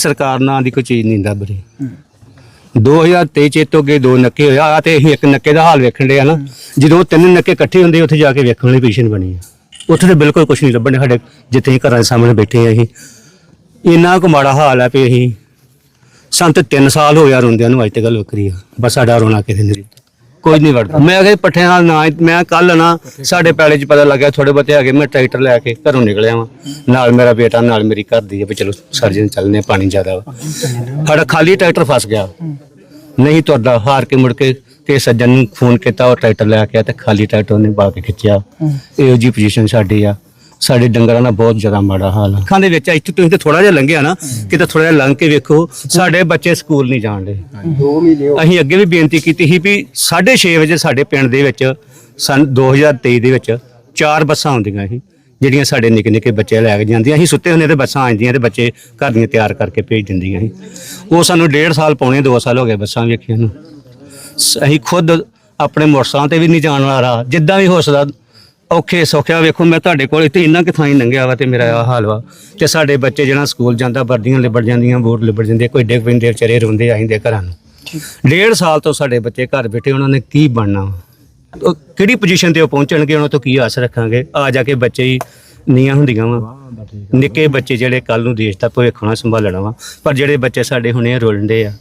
ਸਰਕਾਰ ਨਾਂ ਦੀ ਕੋਈ ਚੀਜ਼ ਨਹੀਂ ਲੱਭ ਰਹੀ। 2023 ਚ ਇਹ ਤੋਂ ਅੱਗੇ ਦੋ ਨੱਕੇ ਹੋਇਆ ਆ ਤੇ ਅਸੀਂ ਇੱਕ ਨੱਕੇ ਦਾ ਹਾਲ ਵੇਖਣ ਡਿਆ ਨਾ। ਜਦੋਂ ਤਿੰਨ ਨੱਕੇ ਇਕੱਠੇ ਹੁੰਦੇ ਉੱਥੇ ਜਾ ਕੇ ਵੇਖਣ ਵਾਲੀ ਪੋਜੀਸ਼ਨ ਬਣੀ ਆ। ਉੱਥੇ ਤੇ ਬਿਲਕੁਲ ਕੁਝ ਨਹੀਂ ਲੱਭਣ ਡਿਆ ਸਾਡੇ ਜਿੱਥੇ ਅਸੀਂ ਘਰਾਂ ਦੇ ਸਾਹਮਣੇ ਬੈਠੇ ਆ ਅਸੀਂ। ਇੰਨਾ ਕੁ ਮਾੜਾ ਹਾਲ ਆ ਵੀ ਅਸੀਂ ਸੰਤ 3 ਸਾਲ ਹੋ ਗਿਆ ਰੋਂਦਿਆਂ ਨੂੰ ਅੱਜ ਤੱਕ ਗੱਲ ਵੱਖਰੀ ਆ। ਬਸ ਸਾਡਾ ਰੋਣਾ ਕਿਸੇ ਨੇ ਕੋਈ ਨਹੀਂ ਵੜਦਾ। ਮੈਂ ਕਿਹਾ ਪੱਠਿਆਂ ਨਾਲ ਨਾ ਮੈਂ ਕੱਲ ਨਾ ਸਾਡੇ ਪੈਲੇ 'ਚ ਪਤਾ ਲੱਗਿਆ ਥੋੜੇ ਬਹੁਤੇ ਹੈਗੇ ਮੈਂ ਟਰੈਕਟਰ ਲੈ ਕੇ ਘਰੋਂ ਨਿਕਲਿਆ ਵਾਂ ਨਾਲ ਮੇਰਾ ਬੇਟਾ ਨਾਲ ਮੇਰੀ ਘਰ ਦੀ ਆ ਵੀ ਚਲੋ ਸਰਜਨ ਚੱਲਨੇ ਆ, ਪਾਣੀ ਜ਼ਿਆਦਾ ਵਾ। ਸਾਡਾ ਖਾਲੀ ਟਰੈਕਟਰ ਫਸ ਗਿਆ। ਨਹੀਂ ਤੁਰਦਾ ਹਾਰ ਕੇ ਮੁੜ ਕੇ ਤੇ ਸੱਜਣ ਨੂੰ ਫੋਨ ਕੀਤਾ ਉਹ ਟਰੈਕਟਰ ਲੈ ਕੇ ਆ ਤੇ ਖਾਲੀ ਟਰੈਕਟਰ ਉਹਨੇ ਪਾ ਕੇ ਖਿੱਚਿਆ। ਇਹੋ ਜੀ ਪੋਜੀਸ਼ਨ ਸਾਡੀ ਆ। ਸਾਡੇ ਡੰਗਰਾਂ ਦਾ ਬਹੁਤ ਜ਼ਿਆਦਾ ਮਾੜਾ ਹਾਲ ਆ। ਅੱਖਾਂ ਦੇ ਵਿੱਚ ਇੱਥੇ ਤੁਸੀਂ ਤੇ ਥੋੜਾ ਜਿਹਾ ਲੰਘਿਆ ਨਾ ਕਿਤੇ ਥੋੜਾ ਜਿਹਾ ਲੰਘ ਕੇ ਵੇਖੋ ਸਾਡੇ ਬੱਚੇ ਸਕੂਲ ਨਹੀਂ ਜਾਣਦੇ ਅਸੀਂ ਅੱਗੇ ਵੀ ਬੇਨਤੀ ਕੀਤੀ ਸੀ ਵੀ 6:30 ਵਜੇ ਸਾਡੇ ਪਿੰਡ ਦੇ ਵਿੱਚ ਸਨ 2023 ਦੇ ਵਿੱਚ ਚਾਰ ਬੱਸਾਂ ਆਉਂਦੀਆਂ ਸੀ ਜਿਹੜੀਆਂ ਸਾਡੇ ਨਿੱਕੇ ਨਿੱਕੇ ਬੱਚੇ ਲੈ ਕੇ ਜਾਂਦੀਆਂ ਅਸੀਂ ਸੁੱਤੇ ਹੁੰਦੇ ਤੇ ਬੱਸਾਂ ਆਉਂਦੀਆਂ ਤੇ ਬੱਚੇ ਘਰ ਦੀਆਂ ਤਿਆਰ ਕਰਕੇ ਭੇਜ ਦਿੰਦੀਆਂ ਸੀ। ਉਹ ਸਾਨੂੰ ਡੇਢ ਸਾਲ ਪੌਣੇ 2 ਸਾਲ ਹੋ ਗਏ ਬੱਸਾਂ ਵੇਖੀਆਂ ਨੂੰ। ਅਸੀਂ ਖੁਦ ਆਪਣੇ ਮੋਟਰਸਾਈਕਲ ਤੇ ਵੀ ਨਹੀਂ ਜਾਣ ਵਾਲਾ ਜਿੱਦਾਂ ਵੀ ਹੋ ਸਕਦਾ ਔਖੇ ਸੌਖਿਆ ਵੇਖੋ ਮੈਂ ਤੁਹਾਡੇ ਕੋਲ ਇੱਥੇ ਇੰਨਾ ਕਿ ਥਾਂ ਹੀ ਲੰਘਿਆ ਵਾ ਤੇ ਮੇਰਾ ਆਹ ਹਾਲ ਵਾ। ਤੇ ਸਾਡੇ ਬੱਚੇ ਜਿਹੜਾ ਸਕੂਲ ਜਾਂਦਾ ਵਰਦੀਆਂ ਲਿਬੜ ਜਾਂਦੀਆਂ ਬੋਰਡ ਲਿਬੜ ਜਾਂਦੇ ਕੋਈ ਡਿੱਗ ਪੈਂਦੇ ਵਿਚਾਰੇ ਰੋਂਦੇ ਆਇੰਦੇ ਘਰਾਂ ਨੂੰ। ਡੇਢ ਸਾਲ ਤੋਂ ਸਾਡੇ ਬੱਚੇ ਘਰ ਬੈਠੇ ਉਹਨਾਂ ਨੇ ਕੀ ਬਣਨਾ? ਉਹ ਕਿਹੜੀ ਪੋਜੀਸ਼ਨ ਤੇ ਉਹ ਪਹੁੰਚਣਗੇ ਉਹਨਾਂ ਤੋਂ ਕੀ ਆਸ ਰੱਖਾਂਗੇ? ਆ ਜਾ ਕੇ ਬੱਚੇ ਹੀ ਨੀਆਂ ਹੁੰਦੀਆਂ ਵਾ। ਨਿੱਕੇ ਬੱਚੇ ਜਿਹੜੇ ਕੱਲ ਨੂੰ ਦੇਸ਼ ਦਾ ਭਵਿੱਖ ਹੋਣਾ ਸੰਭਾਲਣਾ ਵਾ। ਪਰ ਜਿਹੜੇ ਬੱਚੇ ਸਾਡੇ ਹੁਣੇ ਰੋਲਦੇ ਆ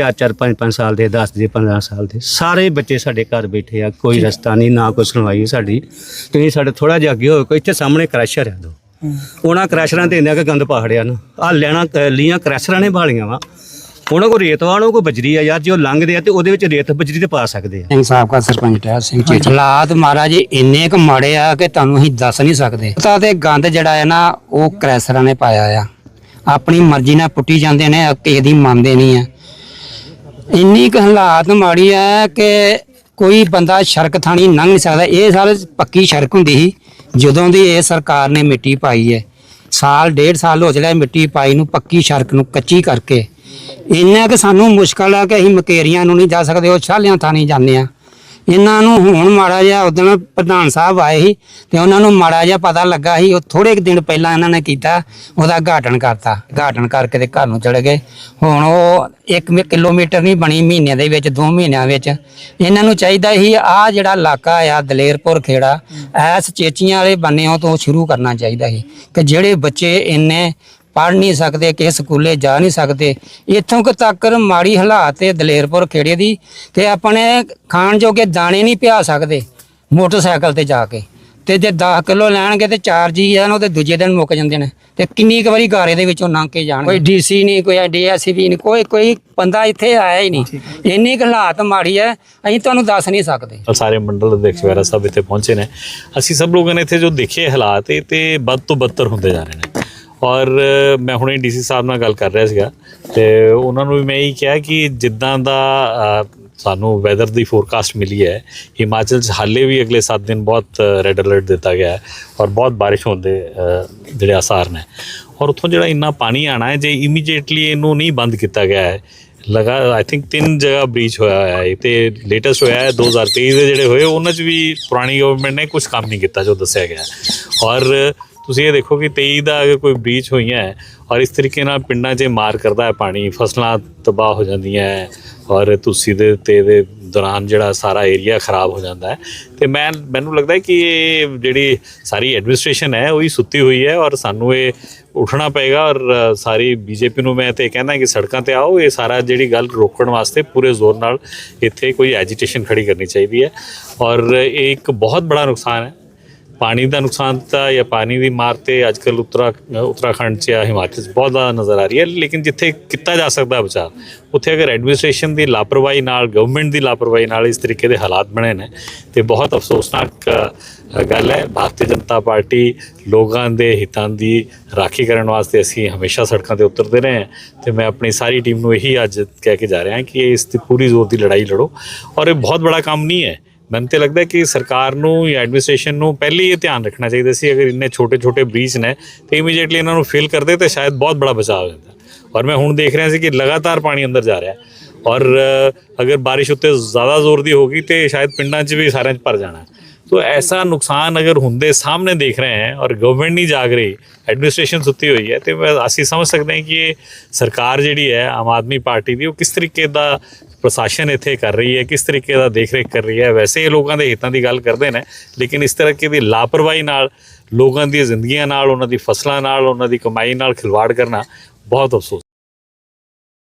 ਚਾਰ ਚਾਰ ਪੰਜ ਪੰਜ ਸਾਲ ਦੇ 10 ਦੇ 15 ਸਾਲ ਦੇ ਸਾਰੇ ਬੱਚੇ ਸਾਡੇ ਘਰ ਬੈਠੇ ਆ ਕੋਈ ਰਸਤਾ ਨਹੀਂ ਨਾ ਕੋਈ ਸੁਣਵਾਈ ਸਾਡੀ। ਤੁਸੀਂ ਸਾਡੇ ਥੋੜਾ ਜਿਹਾ ਅੱਗੇ ਹੋਏ ਕੋਈ ਇੱਥੇ ਸਾਹਮਣੇ ਕ੍ਰੈਸ਼ਰ ਆ ਦੋ। ਉਹਨਾਂ ਕ੍ਰੈਸ਼ਰਾਂ ਤੇ ਇੰਨਾ ਕਿ ਗੰਦ ਪਾੜਿਆ ਨਾ। ਆ ਲੈਣਾ ਲੀਆਂ ਕ੍ਰੈਸ਼ਰਾਂ ਨੇ ਬਾਲੀਆਂ ਵਾ। ਉਹਨਾਂ ਕੋ ਰੇਤ ਵਾ ਉਹਨਾਂ ਕੋ ਬਜਰੀ ਆ ਯਾਰ ਜੇ ਉਹ ਲੰਘਦੇ ਆ ਤੇ ਉਹਦੇ ਵਿੱਚ ਰੇਤ ਬਜਰੀ ਤੇ ਪਾ ਸਕਦੇ ਆ। ਸਿੰਘ ਸਾਹਿਬ ਦਾ ਸਰਪੰਚ ਟਹਿਲ ਸਿੰਘ ਜੀ ਹਾਲਾਤ ਮਹਾਰਾਜ ਜੀ ਇੰਨੇ ਕੁ ਮਾੜੇ ਆ ਕਿ ਤੁਹਾਨੂੰ ਅਸੀਂ ਦੱਸ ਨਹੀਂ ਸਕਦੇ। ਤਾਂ ਤੇ ਗੰਦ ਜਿਹੜਾ ਹੈ ਨਾ ਉਹ ਕ੍ਰੈਸਰਾਂ ਨੇ ਪਾਇਆ ਆ। ਆਪਣੀ ਮਰਜ਼ੀ ਨਾਲ ਪੁੱਟੀ ਜਾਂਦੇ ਨੇ ਕਿਸੇ ਦੀ ਮੰਨਦੇ ਨਹੀਂ ਆ। ਇੰਨੀ ਕੁ ਹਾਲਾਤ ਮਾੜੀ ਹੈ ਕਿ ਕੋਈ ਬੰਦਾ ਸੜਕ ਥਾਣੀ ਲੰਘ ਨਹੀਂ ਸਕਦਾ। ਇਹ ਸਾਲ ਪੱਕੀ ਸੜਕ ਹੁੰਦੀ ਸੀ, ਜਦੋਂ ਦੀ ਇਹ ਸਰਕਾਰ ਨੇ ਮਿੱਟੀ ਪਾਈ ਹੈ। ਸਾਲ, ਡੇਢ ਸਾਲ ਹੋ ਚਲਿਆ ਮਿੱਟੀ ਪਾਈ ਨੂੰ, ਪੱਕੀ ਸੜਕ ਨੂੰ ਕੱਚੀ ਕਰਕੇ। ਇੰਨਾ ਕਿ ਸਾਨੂੰ ਮੁਸ਼ਕਲ ਆ ਕਿ ਅਸੀਂ ਮਕੇਰੀਆਂ ਨੂੰ ਨਹੀਂ ਜਾ ਸਕਦੇ, ਉਹ ਛਾਲਿਆਂ ਥਾਣੀ ਜਾਂਦੇ ਆ। ਇਹਨਾਂ ਨੂੰ ਹੁਣ ਮਾੜਾ ਜਿਹਾ ਉਦੋਂ ਪ੍ਰਧਾਨ ਸਾਹਿਬ ਆਏ ਸੀ ਤੇ ਉਹਨਾਂ ਨੂੰ ਮਾੜਾ ਜਿਹਾ ਪਤਾ ਲੱਗਾ ਸੀ, ਉਹ ਥੋੜੇ ਕੁ ਦਿਨ ਪਹਿਲਾਂ ਇਹਨਾਂ ਨੇ ਕੀਤਾ, ਉਹਦਾ ਘਾਟਨ ਕਰਤਾ। ਘਾਟਨ ਕਰਕੇ ਤੇ ਘਰ ਨੂੰ ਚਲੇ ਗਏ। ਹੁਣ ਉਹ 1 ਕਿਲੋਮੀਟਰ ਨਹੀਂ ਬਣੀ, ਮਹੀਨੇ ਦੇ ਵਿੱਚ 2 ਮਹੀਨਿਆਂ ਵਿੱਚ। ਇਹਨਾਂ ਨੂੰ ਚਾਹੀਦਾ ਸੀ ਆ ਜਿਹੜਾ ਇਲਾਕਾ ਆ, ਦਲੇਰਪੁਰ ਖੇੜਾ, ਐਸ ਚੇਚੀਆਂ ਵਾਲੇ ਬੰਨਿਆਂ ਤੋਂ ਸ਼ੁਰੂ ਕਰਨਾ ਚਾਹੀਦਾ ਸੀ ਕਿ ਜਿਹੜੇ ਬੱਚੇ ਇੰਨੇ ਪੜ੍ਹ ਨਹੀਂ ਸਕਦੇ ਕਿਸੇ ਸਕੂਲੇ ਜਾ ਨਹੀਂ ਸਕਦੇ। ਇੱਥੋਂ ਕੁ ਤੱਕ ਮਾੜੀ ਹਾਲਾਤ ਹੈ ਦਲੇਰਪੁਰ ਖੇੜੇ ਦੀ ਕਿ ਆਪਣੇ ਖਾਣ ਜੋਗੇ ਦਾਣੇ ਨਹੀਂ ਪਿਆ ਸਕਦੇ ਮੋਟਰਸਾਈਕਲ ਤੇ ਜਾ ਕੇ। ਤੇ ਜੇ 10 ਕਿਲੋ ਲੈਣਗੇ ਤੇ 4 ਜੀ ਆ ਨਾ ਉਹਦੇ ਦੂਜੇ ਦਿਨ ਮੁੱਕ ਜਾਂਦੇ ਨੇ। ਤੇ ਕਿੰਨੀ ਕੁ ਵਾਰੀ ਗਾਰੇ ਦੇ ਵਿੱਚੋਂ ਲੰਘ ਕੇ ਜਾਣ ਕੋਈ ਡੀਸੀ ਨਹੀਂ ਕੋਈ ਡੀਐਸਪੀ ਨਹੀਂ ਕੋਈ ਕੋਈ ਬੰਦਾ ਇੱਥੇ ਆਇਆ ਹੀ ਨਹੀਂ। ਇੰਨੀ ਕੁ ਹਾਲਾਤ ਮਾੜੀ ਹੈ ਅਸੀਂ ਤੁਹਾਨੂੰ ਦੱਸ ਨਹੀਂ ਸਕਦੇ। ਸਾਰੇ ਮੰਡਲ ਅਧਿਕਸ਼ ਵਗੈਰਾ ਸਭ ਇੱਥੇ ਪਹੁੰਚੇ ਨੇ। ਅਸੀਂ ਸਭ ਲੋਕਾਂ ਨੇ ਇੱਥੇ ਜੋ ਦੇਖੇ ਹਾਲਾਤ ਇਹ ਤੇ ਵੱਧ ਤੋਂ ਬੱਤਰ ਹੁੰਦੇ ਜਾ ਰਹੇ ਨੇ। ਔਰ ਮੈਂ ਹੁਣੇ ਡੀਸੀ ਸਾਹਿਬ ਨਾਲ ਗੱਲ ਕਰ ਰਿਹਾ ਸੀਗਾ ਤੇ ਉਹਨਾਂ ਨੂੰ ਵੀ ਮੈਂ ਇਹੀ ਕਿਹਾ ਕਿ ਜਿੱਦਾਂ ਦਾ ਸਾਨੂੰ ਵੈਦਰ ਦੀ ਫੋਰਕਾਸਟ ਮਿਲੀ ਹੈ, ਹਿਮਾਚਲ 'ਚ ਹਾਲੇ ਵੀ ਅਗਲੇ 7 ਦਿਨ ਬਹੁਤ ਰੈੱਡ ਅਲਰਟ ਦਿੱਤਾ ਗਿਆ ਹੈ ਔਰ ਬਹੁਤ ਬਾਰਿਸ਼ ਹੋਣ ਦੇ ਜਿਹੜੇ ਆਸਾਰ ਨੇ। ਔਰ ਉੱਥੋਂ ਜਿਹੜਾ ਇੰਨਾ ਪਾਣੀ ਆਣਾ ਹੈ, ਜੇ ਇਮੀਡੀਏਟਲੀ ਇਹਨੂੰ ਨਹੀਂ ਬੰਦ ਕੀਤਾ ਗਿਆ ਹੈ, ਲਗਾ ਆਈ ਥਿੰਕ ਤਿੰਨ ਜਗ੍ਹਾ ਬ੍ਰੀਚ ਹੋਇਆ ਹੋਇਆ ਇਹ ਤੇ ਲੇਟੈਸਟ ਹੋਇਆ ਹੈ 2023 ਦੇ ਜਿਹੜੇ ਹੋਏ, ਉਹਨਾਂ 'ਚ ਵੀ ਪੁਰਾਣੀ ਗਵਰਨਮੈਂਟ ਨੇ ਕੁਝ ਕੰਮ ਨਹੀਂ ਕੀਤਾ ਜੋ ਦੱਸਿਆ ਗਿਆ ਔਰ ਤੁਸੀਂ ਇਹ ਦੇਖੋ ਕਿ 23 ਦਾ ਅਗਰ ਕੋਈ ਬ੍ਰੀਚ ਹੋਈਆਂ ਹੈ ਔਰ ਇਸ ਤਰੀਕੇ ਨਾਲ ਪਿੰਡਾਂ 'ਚ ਮਾਰ ਕਰਦਾ ਹੈ ਪਾਣੀ ਫਸਲਾਂ ਤਬਾਹ ਹੋ ਜਾਂਦੀਆਂ ਹੈ ਔਰ ਤੁਸੀਂ ਦੇ ਤੇ ਦੇ ਦੌਰਾਨ ਜਿਹੜਾ ਸਾਰਾ ਏਰੀਆ ਖਰਾਬ ਹੋ ਜਾਂਦਾ ਹੈ। ਤੇ ਮੈਂ ਮੈਨੂੰ ਲੱਗਦਾ ਹੈ ਕਿ ਇਹ ਜਿਹੜੀ ਸਾਰੀ ਐਡਮਿਨਿਸਟ੍ਰੇਸ਼ਨ ਹੈ ਉਹ ਹੀ ਸੁੱਤੀ ਹੋਈ ਹੈ ਔਰ ਸਾਨੂੰ ਇਹ ਉੱਠਣਾ ਪਏਗਾ ਔਰ ਅ, ਸਾਰੀ ਬੀਜੇਪੀ ਨੂੰ ਮੈਂ ਤੇ ਇਹ ਕਹਿੰਦਾ ਕਿ ਸੜਕਾਂ ਤੇ ਆਓ ਇਹ ਸਾਰਾ ਜਿਹੜੀ ਗੱਲ ਰੋਕਣ ਵਾਸਤੇ ਪੂਰੇ ਜ਼ੋਰ ਨਾਲ ਇੱਥੇ ਕੋਈ ਐਜੀਟੇਸ਼ਨ ਖੜੀ ਕਰਨੀ ਚਾਹੀਦੀ ਹੈ ਔਰ ਇਹ ਇੱਕ ਬਹੁਤ ਬੜਾ ਨੁਕਸਾਨ ਹੈ। ਪਾਣੀ ਦਾ ਨੁਕਸਾਨ ਤਾਂ ਜਾਂ ਪਾਣੀ ਦੀ ਮਾਰ ਤੇ ਅੱਜਕੱਲ ਉੱਤਰਾ, ਉੱਤਰਾਖੰਡ 'ਚ ਜਾਂ ਹਿਮਾਚਲ 'ਚ ਬਹੁਤ ਜ਼ਿਆਦਾ ਨਜ਼ਰ ਆ ਰਹੀ ਹੈ, ਲੇਕਿਨ ਜਿੱਥੇ ਕੀਤਾ ਜਾ ਸਕਦਾ ਬਚਾਅ, ਉੱਥੇ ਅਗਰ ਐਡਮਿਨਿਸਟ੍ਰੇਸ਼ਨ ਦੀ ਲਾਪਰਵਾਹੀ ਨਾਲ ਗਵਰਨਮੈਂਟ ਦੀ ਲਾਪਰਵਾਹੀ ਨਾਲ ਇਸ ਤਰੀਕੇ ਦੇ ਹਾਲਾਤ ਬਣੇ ਨੇ, ਤੇ ਬਹੁਤ ਅਫਸੋਸਨਾਕ ਗੱਲ ਹੈ। ਭਾਰਤੀ ਜਨਤਾ ਪਾਰਟੀ ਲੋਕਾਂ ਦੇ ਹਿੱਤਾਂ ਦੀ ਰਾਖੀ ਕਰਨ ਵਾਸਤੇ ਅਸੀਂ ਹਮੇਸ਼ਾ ਸੜਕਾਂ ਤੇ ਉਤਰਦੇ ਰਹੇ ਹਾਂ, ਤੇ ਮੈਂ ਆਪਣੀ ਸਾਰੀ ਟੀਮ ਨੂੰ ਇਹੀ ਅੱਜ ਕਹਿ ਕੇ ਜਾ ਰਿਹਾ ਕਿ ਇਸ ਦੀ ਪੂਰੀ ਜ਼ੋਰ ਦੀ ਲੜਾਈ ਲੜੋ। ਔਰ ਇਹ ਬਹੁਤ ਬੜਾ ਕੰਮ ਨਹੀਂ ਹੈ। ਮੈਨੂੰ ਤੇ ਲੱਗਦਾ ਕਿ ਸਰਕਾਰ ਨੂੰ ਜਾਂ ਐਡਮਿਨਿਸਟ੍ਰੇਸ਼ਨ ਨੂੰ ਪਹਿਲੇ ਹੀ ਇਹ ਧਿਆਨ ਰੱਖਣਾ ਚਾਹੀਦਾ ਸੀ, ਅਗਰ ਇੰਨੇ ਛੋਟੇ-ਛੋਟੇ ਬ੍ਰੀਚ ਨੇ, ਤੇ ਇਮੀਡੀਏਟਲੀ ਇਹਨਾਂ ਨੂੰ ਫਿਲ ਕਰਦੇ ਤੇ ਸ਼ਾਇਦ ਬਹੁਤ ਬੜਾ ਬਚਾਅ ਹੋ ਜਾਂਦਾ। ਔਰ ਮੈਂ ਹੁਣ ਦੇਖ ਰਿਹਾ ਸੀ ਕਿ ਲਗਾਤਾਰ ਪਾਣੀ ਅੰਦਰ ਜਾ ਰਿਹਾ ਔਰ ਅਗਰ ਬਾਰਿਸ਼ ਉੱਤੇ ਜ਼ਿਆਦਾ ਜ਼ੋਰ ਦੀ ਹੋਗੀ ਤੇ ਸ਼ਾਇਦ ਪਿੰਡਾਂ 'ਚ ਵੀ ਸਾਰਿਆਂ 'ਚ ਭਰ ਜਾਣਾ। ਤੋ ਐਸਾ ਨੁਕਸਾਨ ਅਗਰ ਹੁੰਦੇ ਸਾਹਮਣੇ ਦੇਖ ਰਹੇ ਹਨ ਔਰ ਗਵਰਨਮੈਂਟ ਨਹੀਂ ਜਾਗ ਰਹੀ ਐਡਮਿਨਿਸਟ੍ਰੇਸ਼ਨ ਸੁੱਤੀ ਹੋਈ ਹੈ, ਤੇ ਅਸੀਂ ਸਮਝ ਸਕਦੇ ਹਾਂ ਕਿ ਇਹ ਸਰਕਾਰ ਜਿਹੜੀ ਹੈ, ਆਮ ਆਦਮੀ ਪਾਰਟੀ ਦੀ, ਉਹ ਕਿਸ ਤਰੀਕੇ ਦਾ ਪ੍ਰਸ਼ਾਸਨ ਇੱਥੇ ਕਰ ਰਹੀ ਹੈ, ਕਿਸ ਤਰੀਕੇ ਦਾ ਦੇਖ-ਰੇਖ ਕਰ ਰਹੀ ਹੈ, ਵੈਸੇ ਇਹ ਲੋਕਾਂ ਦੇ ਹਿੱਤਾਂ ਦੀ ਗੱਲ ਕਰਦੇ ਨੇ, ਲੇਕਿਨ ਇਸ ਤਰ੍ਹਾਂ ਦੀ ਲਾਪਰਵਾਹੀ ਨਾਲ, ਲੋਕਾਂ ਦੀਆਂ ਜ਼ਿੰਦਗੀਆਂ ਨਾਲ, ਉਹਨਾਂ ਦੀ ਫਸਲਾਂ ਨਾਲ, ਉਹਨਾਂ ਦੀ ਕਮਾਈ ਨਾਲ ਖਿਲਵਾੜ ਕਰਨਾ ਬਹੁਤ ਅਫਸੋਸ